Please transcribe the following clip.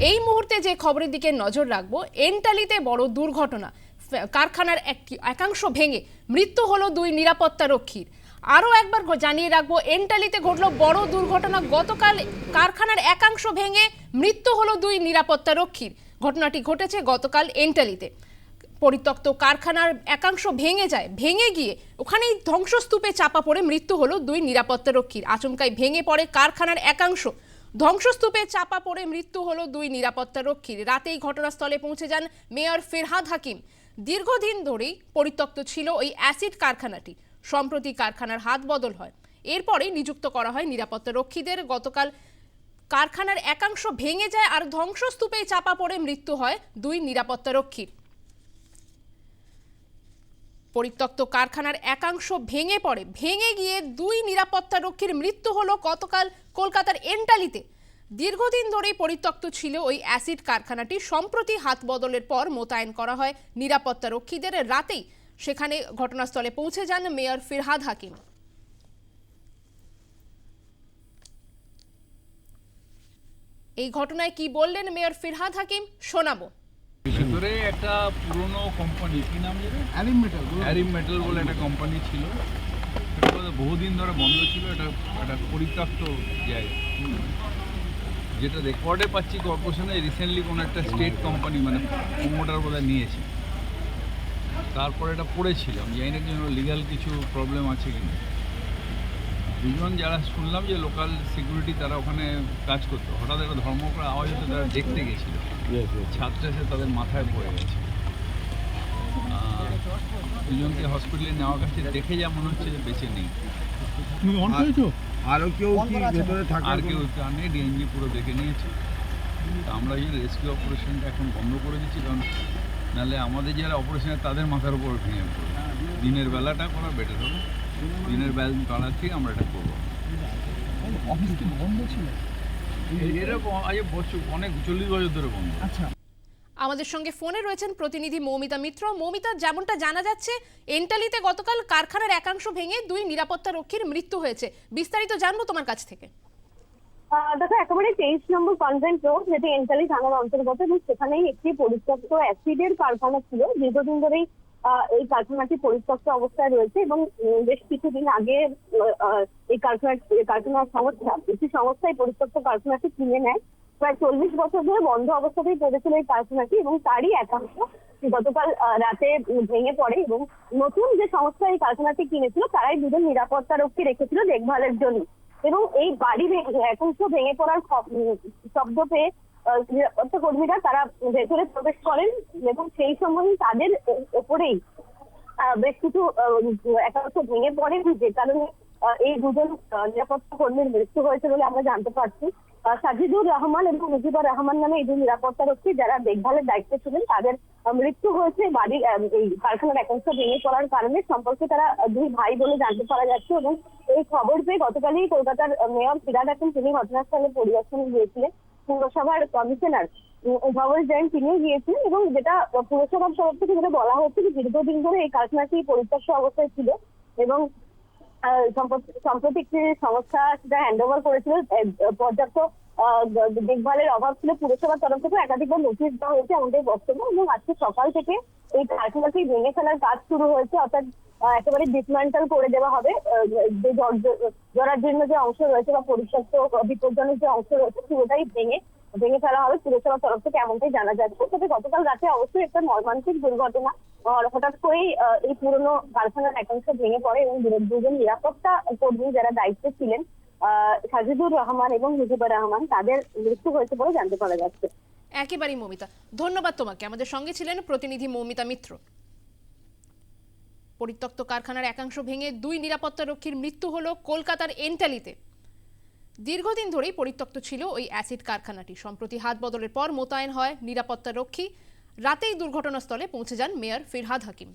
এই মুহূর্তে যে খবরের দিকে নজর রাখব, এন্টালিতে বড় দুর্ঘটনা। কারখানার এক- একাংশ ভেঙে মৃত্যু হলো দুই নিরাপত্তা রক্ষীর আরও একবার জানিয়ে রাখব, এন্টালিতে ঘটলো বড় দুর্ঘটনা। গতকাল কারখানার একাংশ ভেঙে মৃত্যু হলো দুই নিরাপত্তা রক্ষীর ঘটনাটি ঘটেছে গতকাল এন্টালিতে। পরিত্যক্ত কারখানার একাংশ ভেঙে যায়, ভেঙে গিয়ে ওখানেই ধ্বংসস্তূপে চাপা পড়ে মৃত্যু হলো দুই নিরাপত্তা রক্ষীর আচমকায় ভেঙে পড়ে কারখানার একাংশ। ধ্বংসস্তূপে চাপা পড়ে মৃত্যু হলো দুই নিরাপত্তা রক্ষীর। রাতেই ঘটনাস্থলে পৌঁছে যান মেয়র ফিরহাদ হাকিম। দীর্ঘদিন ধরেই পরিত্যক্ত ছিল ওই অ্যাসিড কারখানাটি। সম্প্রতি কারখানার হাত বদল হয়। এরপরে নিযুক্ত করা হয় নিরাপত্তা রক্ষীদের। গতকাল কারখানার একাংশ ভেঙে যায় আর ধ্বংসস্তূপে চাপা পড়ে মৃত্যু হয় দুই নিরাপত্তা রক্ষীর। পরিত্যক্ত কারখানার একাংশ ভেঙে পড়ে। ভেঙে গিয়ে দুই নিরাপত্তা রক্ষীর মৃত্যু হলো গতকাল কলকাতার এন্টালিতে। দীর্ঘদিন ধরেই পরিত্যক্ত ছিল ওই অ্যাসিড কারখানাটি। সম্প্রতি হাত বদলের পর মোতায়েন করা হয় নিরাপত্তা রক্ষীদের রাতেই। সেখানে ঘটনাস্থলে পৌঁছে যান মেয়র ফিরহাদ হাকিম। এই ঘটনায় কি বললেন মেয়র ফিরহাদ হাকিম? শোনাবো। ভেতরে একটা পুরনো কোম্পানি কি নাম যেটা? অ্যালিম মেটাল অ্যারিম মেটাল বলে একটা কোম্পানি ছিল। বহুদিন ধরে বন্ধ ছিল এটা একটা পরিত্যক্ত জায়গা। যেটা রেকর্ডে পাচ্ছি কর্পোরেশনে রিসেন্টলি কোনো একটা স্টেট কোম্পানি মানে প্রোমোটার বোধহয় নিয়েছে। তারপরে এটা পড়েছিল আমি জানি না কি লিগাল কিছু প্রবলেম আছে কিনা। দুজন যারা শুনলাম যে লোকাল সিকিউরিটি তারা ওখানে কাজ করতো হঠাৎ একটা ধর্মকরা আওয়াজ হতে তারা দেখতে গেছিল। ছাত্র এসে তাদের মাথায় পড়ে গেছে। দুজনকে হসপিটালে নেওয়ার কাছে দেখে যা মনে হচ্ছে যে বেঁচে নেই। আরও কেউ কি ভেতরে থাকার আর কেউ নেই ডিএনজি পুরো দেখে নিয়েছে। তা আমরা এই রেস্কিউ অপারেশনটা এখন বন্ধ করে দিচ্ছি কারণ নাহলে আমাদের যারা অপারেশনে তাদের মাথার উপর ভেঙে পড়বে। দিনের বেলাটা করা বেটার হবে। দিনের বেলা থেকে আমরা এটা করব। অফিস কি বন্ধ ছিল? এরকম আজ বছর অনেক চল্লিশ বছর ধরে বন্ধ। আচ্ছা। আমাদের সঙ্গে ফোনে রয়েছেন প্রতিনিধি মৌমিতা মিত্র। মৌমিতা যেমনটা জানা যাচ্ছে এন্টালিতে গতকাল কারখানার একাংশ ভেঙে দুই নিরাপত্তা রক্ষীর মৃত্যু হয়েছে। বিস্তারিত জানব তোমার কাছ থেকে। আহ দেখো একেবারে তেইশ নম্বর কনভেন্ট রোড যেটি এনটালি থানার অন্তর্গত এবং সেখানেই একটি পরিত্যক্ত অ্যাসিডের কারখানা ছিল। দীর্ঘদিন ধরেই এই কারখানাটি পরিত্যক্ত অবস্থায় রয়েছে এবং বেশ কিছুদিন আগে এই কারখানা, এই কারখানার সংস্থা, একটি সংস্থা এই পরিত্যক্ত কারখানাটি কিনে নেয়। প্রায় চল্লিশ বছর ধরে বন্ধ অবস্থাতেই পড়েছিল এই কারখানাটি এবং তারই একাংশ গতকাল রাতে ভেঙে পড়ে এবং নতুন যে সংস্থা এই কারখানাটি কিনেছিল, তারাই দুজন নিরাপত্তা রক্ষী রেখেছিল দেখভালের জন্য। এবং এই বাড়ি একাংশ ভেঙে পড়ার শব্দ পেয়ে নিরাপত্তা কর্মীরা তারা ভেতরে প্রবেশ করেন এবং সেই সময় তাদের ওপরেই বেশ কিছু একাংশ ভেঙে পড়ে। যে কারণে এই দুজন নিরাপত্তা কর্মীর মৃত্যু হয়েছে বলে আমরা জানতে পারছি। সাজিদুর রহমান এবং মুজিবুর রহমান নামে এই দুই নিরাপত্তা রক্ষী যারা দেখভালের দায়িত্বে ছিলেন তাদের মৃত্যু হয়েছে বাড়ি আহ, এই কারখানার একাংশ ভেঙে পড়ার কারণে। সম্পর্কে তারা দুই ভাই বলে জানতে পারা যাচ্ছে এবং এই খবর পেয়ে গতকালই কলকাতার মেয়র ফিরাদ হাকিম তিনি ঘটনাস্থলে পরিদর্শনে গিয়েছিলেন। পুরসভার কমিশনার ভবন জৈন তিনিও গিয়েছিলেন এবং যেটা পুরসভার তরফ থেকে যেটা বলা হচ্ছে যে দীর্ঘদিন ধরে এই কারখানাটি পরিত্যক্ত অবস্থায় ছিল এবং সম্প্রতি একটি সংস্থা সেটা হ্যান্ড ওভার করেছিল। পর্যাপ্ত দেখভালের অভাব ছিল পুরসভার তরফ থেকে একাধিকবার নোটিশ দেওয়া হয়েছে আমাদের বক্তব্য এবং আজকে সকাল থেকে এই কারখানাটি ভেঙে ফেলার কাজ শুরু হয়েছে। অর্থাৎ একেবারে ডিসমেন্টাল করে দেওয়া হবে। যে জর্জ- জরাজীর্ণ যে অংশ রয়েছে বা পরিত্যক্ত বিপজ্জনক যে অংশ রয়েছে পুরোটাই ভেঙে ভেঙে ফেলা হবে পুরসভার তরফ থেকে এমনটাই জানা যাচ্ছে। তবে গতকাল রাতে অবশ্যই একটা মর্মান্তিক দুর্ঘটনা হঠাৎ করেই এই পুরনো কারখানার একাংশ ভেঙে পড়ে এবং দুজন নিরাপত্তা কর্মী যারা দায়িত্বে ছিলেন আহ, সাজিদুর রহমান এবং মুজিবুর রহমান তাদের মৃত্যু হয়েছে বলে জানতে পারা যাচ্ছে। একেবারেই মমিতা ধন্যবাদ তোমাকে। আমাদের সঙ্গে ছিলেন প্রতিনিধি মৌমিতা মিত্র। পরিত্যক্ত কারখানার একাংশ ভেঙে দুই নিরাপত্তা রক্ষীর মৃত্যু হলো কলকাতার এন্টালিতে। দীর্ঘদিন ধরেই পরিত্যক্ত ছিল ওই অ্যাসিড কারখানাটি। সম্প্রতি হাত বদলের পর মোতায়েন হয় নিরাপত্তা রক্ষী রাতেই দুর্ঘটনাস্থলে পৌঁছে যান মেয়র ফিরহাদ হাকিম।